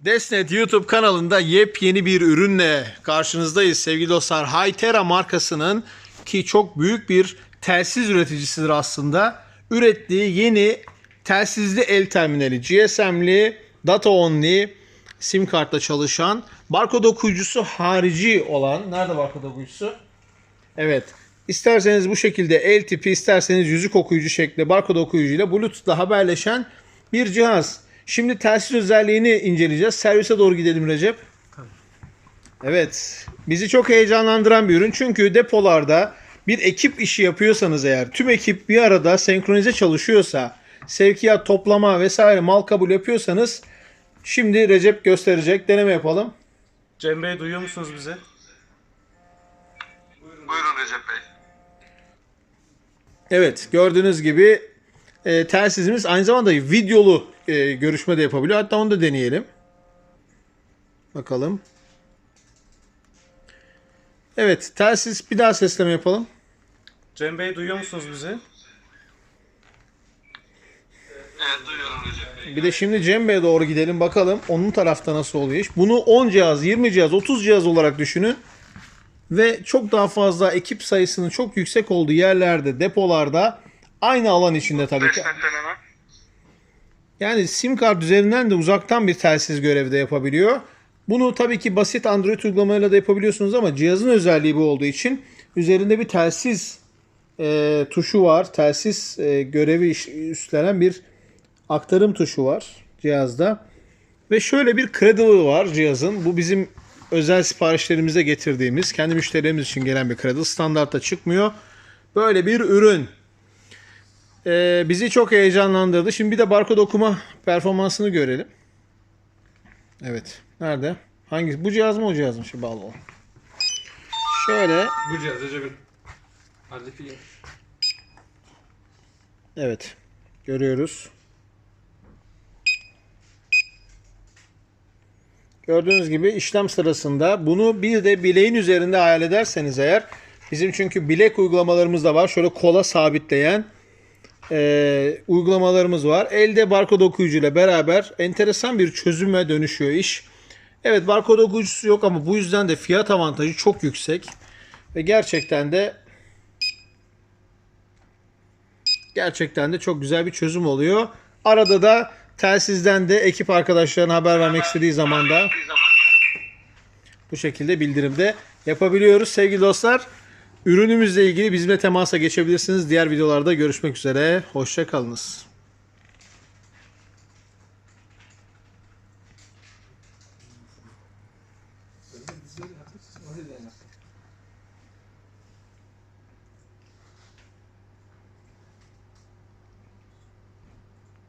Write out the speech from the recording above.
Desnet YouTube kanalında yepyeni bir ürünle karşınızdayız sevgili dostlar. Hytera markasının ki çok büyük bir telsiz üreticisidir aslında. Ürettiği yeni telsizli el terminali GSM'li, data only, sim kartla çalışan, barkod okuyucusu harici olan, nerede barkod okuyucusu? Evet. İsterseniz bu şekilde el tipi, isterseniz yüzük okuyucu şeklinde barkod okuyucuyla Bluetooth'la haberleşen bir cihaz. Şimdi telsiz özelliğini inceleyeceğiz. Servise doğru gidelim Recep. Evet. Bizi çok heyecanlandıran bir ürün. Çünkü depolarda bir ekip işi yapıyorsanız eğer, tüm ekip bir arada senkronize çalışıyorsa, sevkiyat, toplama vesaire mal kabul yapıyorsanız şimdi Recep gösterecek. Deneme yapalım. Cem Bey duyuyor musunuz bizi? Buyurun Recep Bey. Evet gördüğünüz gibi e, telsizimiz aynı zamanda videolu e, görüşme de yapabiliyor. Hatta onu da deneyelim. Bakalım. Evet telsiz bir daha sesleme yapalım. Cem Bey duyuyor musunuz bizi? Evet duyuyorum Recep Bey. Bir de şimdi Cem Bey'e doğru gidelim bakalım onun tarafta nasıl oluyor iş. Bunu 10 cihaz, 20 cihaz, 30 cihaz olarak düşünün. Ve çok daha fazla ekip sayısının çok yüksek olduğu yerlerde, depolarda aynı alan içinde tabii ki. Yani sim kart üzerinden de uzaktan bir telsiz görevi de yapabiliyor. Bunu tabii ki basit Android uygulamayla da yapabiliyorsunuz ama cihazın özelliği bu olduğu için üzerinde bir telsiz e, tuşu var. Telsiz e, görevi üstlenen bir aktarım tuşu var cihazda. Ve şöyle bir cradle'ı var cihazın. Bu bizim özel siparişlerimize getirdiğimiz, kendi müşterilerimiz için gelen bir cradle. Standartta çıkmıyor. Böyle bir ürün. Ee, bizi çok heyecanlandırdı. Şimdi bir de barkod okuma performansını görelim. Evet. Nerede? Hangi? Bu cihaz mı o cihaz mı? Şimdi bağlı olan. Şöyle. Bu cihaz Recep'in. Hallefi Evet. Görüyoruz. Gördüğünüz gibi işlem sırasında bunu bir de bileğin üzerinde hayal ederseniz eğer bizim çünkü bilek uygulamalarımız da var. Şöyle kola sabitleyen e, uygulamalarımız var. Elde barkod okuyucuyla beraber enteresan bir çözüme dönüşüyor iş. Evet barkod okuyucusu yok ama bu yüzden de fiyat avantajı çok yüksek. Ve gerçekten de gerçekten de çok güzel bir çözüm oluyor. Arada da telsizden de ekip arkadaşlarına haber vermek istediği zaman da bu şekilde bildirimde yapabiliyoruz. Sevgili dostlar, ürünümüzle ilgili bizimle temasa geçebilirsiniz. Diğer videolarda görüşmek üzere. Hoşça kalınız.